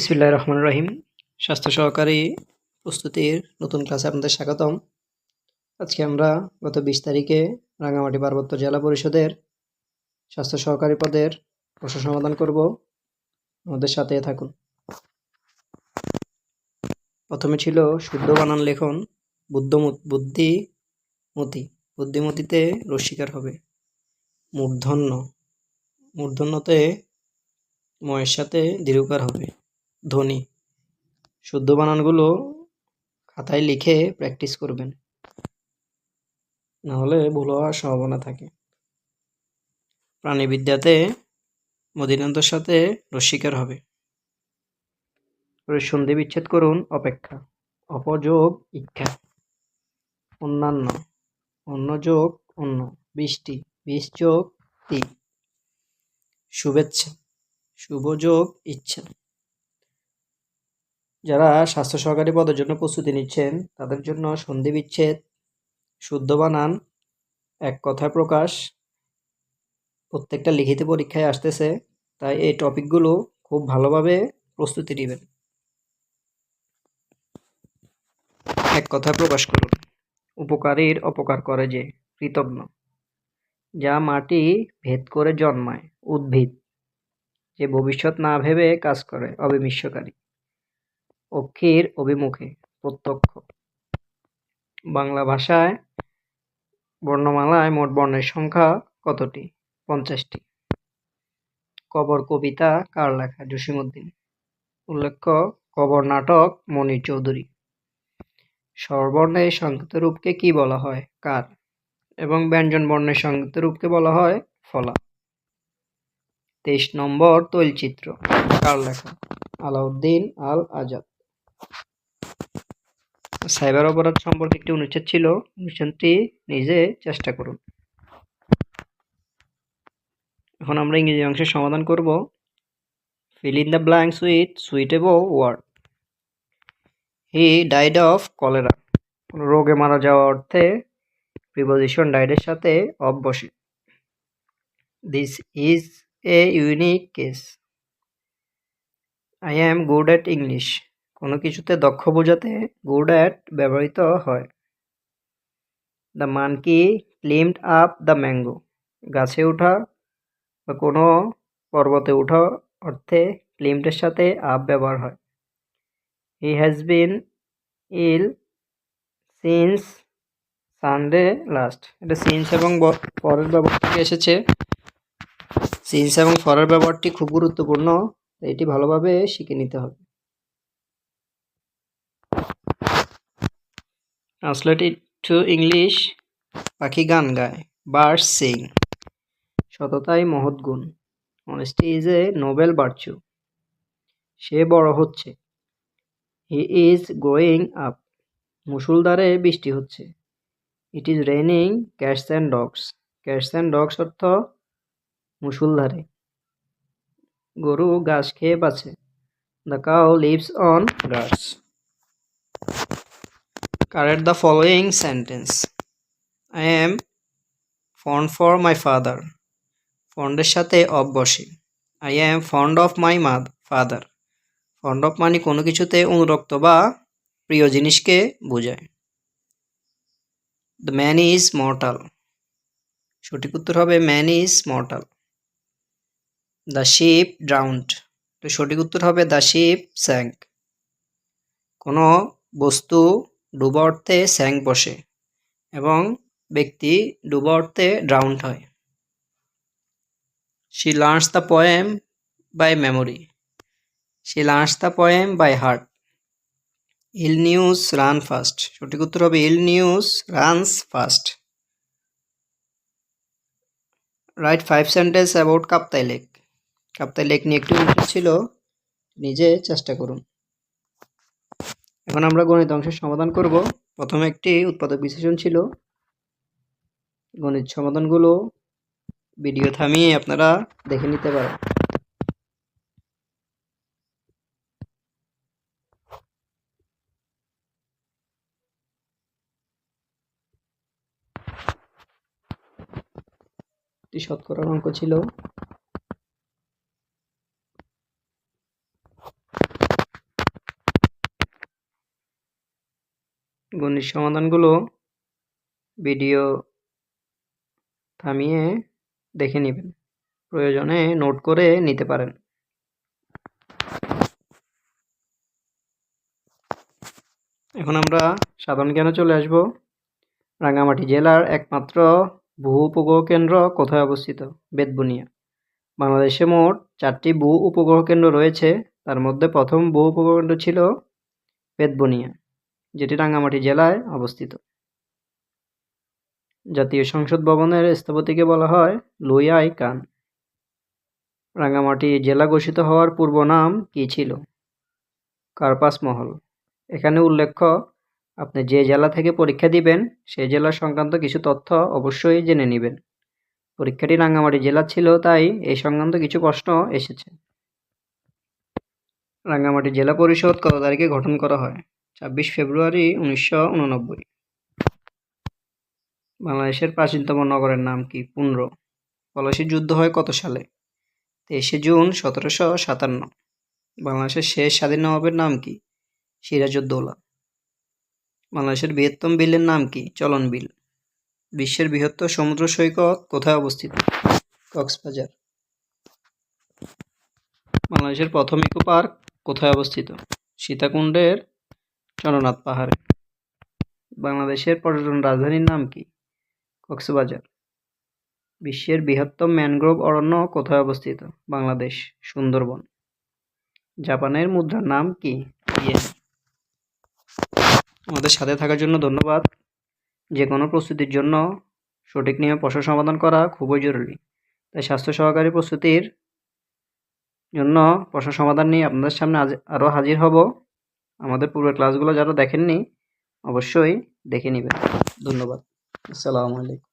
বিসমিল্লাহ রহমান রহিম স্বাস্থ্য সহকারী প্রস্তুতির নতুন ক্লাসে আপনাদের স্বাগতম। আজকে আমরা গত বিশ তারিখে রাঙামাটি পার্বত্য জেলা পরিষদের স্বাস্থ্য সহকারী পদের প্রশ্ন সমাধান করব। আমাদের সাথে থাকুন। প্রথমে ছিল শুদ্ধ বানান লেখন বুদ্ধ বুদ্ধিমতি বুদ্ধিমতিতে রস্বীকার হবে। মূর্ধন্য। মূর্ধন্যতে ময়ের সাথে দীর্ঘকার হবে। ধ্বনি। শুদ্ধ বানানগুলো খাতায় লিখে প্র্যাকটিস করবেন। নাহলে ভুল হওয়ার সম্ভাবনা থাকে। প্রাণীবিদ্যাতে মদিনান্তর সাথে রস্বীকার হবে। সন্ধি বিচ্ছেদ করুন, অপেক্ষা। অপযোগ ইচ্ছা। অন্যান্য। অন্য যোগ অন্য। বৃষ্টি। বিষ যোগ তি। শুভেচ্ছা। শুভযোগ ইচ্ছা। যারা স্বাস্থ্য সহকারী পদের জন্য প্রস্তুতি নিচ্ছেন, তাদের জন্য সন্ধি বিচ্ছেদ, শুদ্ধ বানান, এক কথায় প্রকাশ, প্রত্যেকটা লিখিত পরীক্ষায় আসতেছে, তাই এই টপিকগুলো খুব ভালোভাবে প্রস্তুতি নেবেন। এক কথা প্রকাশ করুন, উপকারীর অপকার করে যে, কৃতজ্ঞ। যা মাটি ভেদ করে জন্মায়, উদ্ভিদ, যে ভবিষ্যৎ না ভেবে কাজ করে অবিমিশ্বকারী অক্ষীর অভিমুখে প্রত্যক্ষ। বাংলা ভাষায় বর্ণমালায় মোট বর্ণের সংখ্যা কতটি? পঞ্চাশটি। কবর কবিতা কার লেখা? জসিমুদ্দিন উল্লেখ্য, কবর নাটক মনির চৌধুরী। স্বরবর্ণের সংক্ষিপ্ত রূপকে কি বলা হয়? কার? এবং ব্যঞ্জন বর্ণের সংক্ষিপ্ত রূপকে বলা হয় ফলা। তেইশ নম্বর তৈলচিত্র কার লেখা? আলাউদ্দিন আল আজাদ। সাইবার অপরাধ সম্পর্কে একটি অনুচ্ছেদ ছিল। অনুচ্ছেদটি নিজে চেষ্টা করুন। এখন আমরা ইংরেজি অংশের সমাধান করব। Fill in the blanks with suitable word he died of cholera রোগে মারা যাওয়া অর্থে প্রিপোজিশন ডাইডের সাথে অফ বসে this is a unique case I am good at English কোনো কিছুতে দক্ষ বোঝাতে গুড অ্যাট ব্যবহৃত হয়। The monkey climbed up the mango. গাছে ওঠা বা কোনো পর্বতে ওঠা অর্থে ক্লিমটের সাথে আপ ব্যবহার হয়। He has been ill since Sunday last এটা সিন্স এবং পরের ব্যবহারটি এসেছে। সিন্স এবং ফরের ব্যবহারটি খুব গুরুত্বপূর্ণ এটি ভালোভাবে শিখে নিতে হবে। ট্রান্সলেটেড টু ইংলিশ পাখি গান গায়। বার্ড সিং সততাই মহৎ গুণ। অনেস্টি ইজ এ নোবেল বার্চু সে বড় হচ্ছে। হি ইজ গ্রোয়িং আপ মুসুলধারে বৃষ্টি হচ্ছে। It is raining cats and dogs cats and dogs অর্থ মুসুলধারে। গরু ঘাস খেয়ে বাঁচে। The cow lives on grass Correct the following sentence. I am fond for my father. ফন্ডের সাথে অফ বসে I am fond of my mother father fond of মানে কোনো কিছুতে অনুরক্ত বা প্রিয় জিনিসকে বোঝায়। দ্য ম্যান ইজ মর্টাল সঠিক উত্তর হবে man is mortal the ship drowned তো সঠিক উত্তর হবে দ্য শিপ স্যাঙ্ক কোনো বস্তু ডুবা অর্থে স্যাং বসে এবং ব্যক্তি ডুবা অর্থে ড্রাউন্ড হয়। She learns the poem by memory she learns the poem by heart ill news run fast সঠিক উত্তর হবে ill news runs fast write five sentence about Kaptai Lake Kaptai Lake নিয়ে একটি ছিল, নিজে চেষ্টা করুন। এখন আমরা গণিত অংশের সমাধান করব। প্রথমে একটি উৎপাদক বিশ্লেষণ ছিল। গণিত সমাধানগুলো ভিডিও থামিয়ে আপনারা দেখে নিতে পারেন। শতকরার অঙ্ক ছিল। গণিত সমাধানগুলো ভিডিও থামিয়ে দেখে নেবেন। প্রয়োজনে নোট করে নিতে পারেন। এখন আমরা সাধারণ জ্ঞানে চলে আসব। রাঙ্গামাটি জেলার একমাত্র ভূ উপগ্রহ কেন্দ্র কোথায় অবস্থিত? বেতবুনিয়া। বাংলাদেশে মোট চারটি ভূ উপগ্রহ কেন্দ্র রয়েছে। তার মধ্যে প্রথম ভূ উপগ্রহ কেন্দ্র ছিল বেতবুনিয়া। যেটি রাঙ্গামাটি জেলায় অবস্থিত। জাতীয় সংসদ ভবনের স্থপতিকে বলা হয় লুইয়াই কান। রাঙ্গামাটি জেলা ঘোষিত হওয়ার পূর্ব নাম কী ছিল? কার্পাস মহল। এখানে উল্লেখ্য, আপনি যে জেলা থেকে পরীক্ষা দিবেন সেই জেলা সংক্রান্ত কিছু তথ্য অবশ্যই জেনে নেবেন। পরীক্ষাটি রাঙ্গামাটি জেলা ছিল, তাই এই সংক্রান্ত কিছু প্রশ্ন এসেছে। রাঙ্গামাটি জেলা পরিষদ কত তারিখে গঠন করা হয়? ছাব্বিশ ফেব্রুয়ারি উনিশশো উননব্বই। বাংলাদেশের প্রাচীনতম নগরের নাম কি? পুন্ড্র পলাশীর যুদ্ধ হয় কত সালে? তেইশে জুন সতেরোশো সাতান্ন। বাংলাদেশের শেষ স্বাধীন নবাবের নাম কি? সিরাজউদ্দৌলা। বাংলাদেশের বৃহত্তম বিলের নাম কি? চলন বিল। বিশ্বের বৃহত্তর সমুদ্র সৈকত কোথায় অবস্থিত? কক্সবাজার। বাংলাদেশের প্রথম ইকো পার্ক কোথায় অবস্থিত? সীতাকুণ্ডের চন্দ্রনাথ পাহাড়ে। বাংলাদেশের পর্যটন রাজধানীর নাম কি? কক্সবাজার। বিশ্বের বৃহত্তম ম্যানগ্রোভ অরণ্য কোথায় অবস্থিত? বাংলাদেশ, সুন্দরবন। জাপানের মুদ্রার নাম কি? আমাদের সাথে থাকার জন্য ধন্যবাদ। যে কোনো প্রস্তুতির জন্য সঠিক নিয়মে প্রশ্ন সমাধান করা খুবই জরুরি। তাই স্বাস্থ্য সহকারী প্রস্তুতির জন্য প্রশ্ন সমাধান নিয়ে আপনাদের সামনে আজ আরও হাজির হব। আমাদের পূর্বের ক্লাসগুলো যারা দেখেননি অবশ্যই দেখে নেবেন। ধন্যবাদ। আসসালামু আলাইকুম।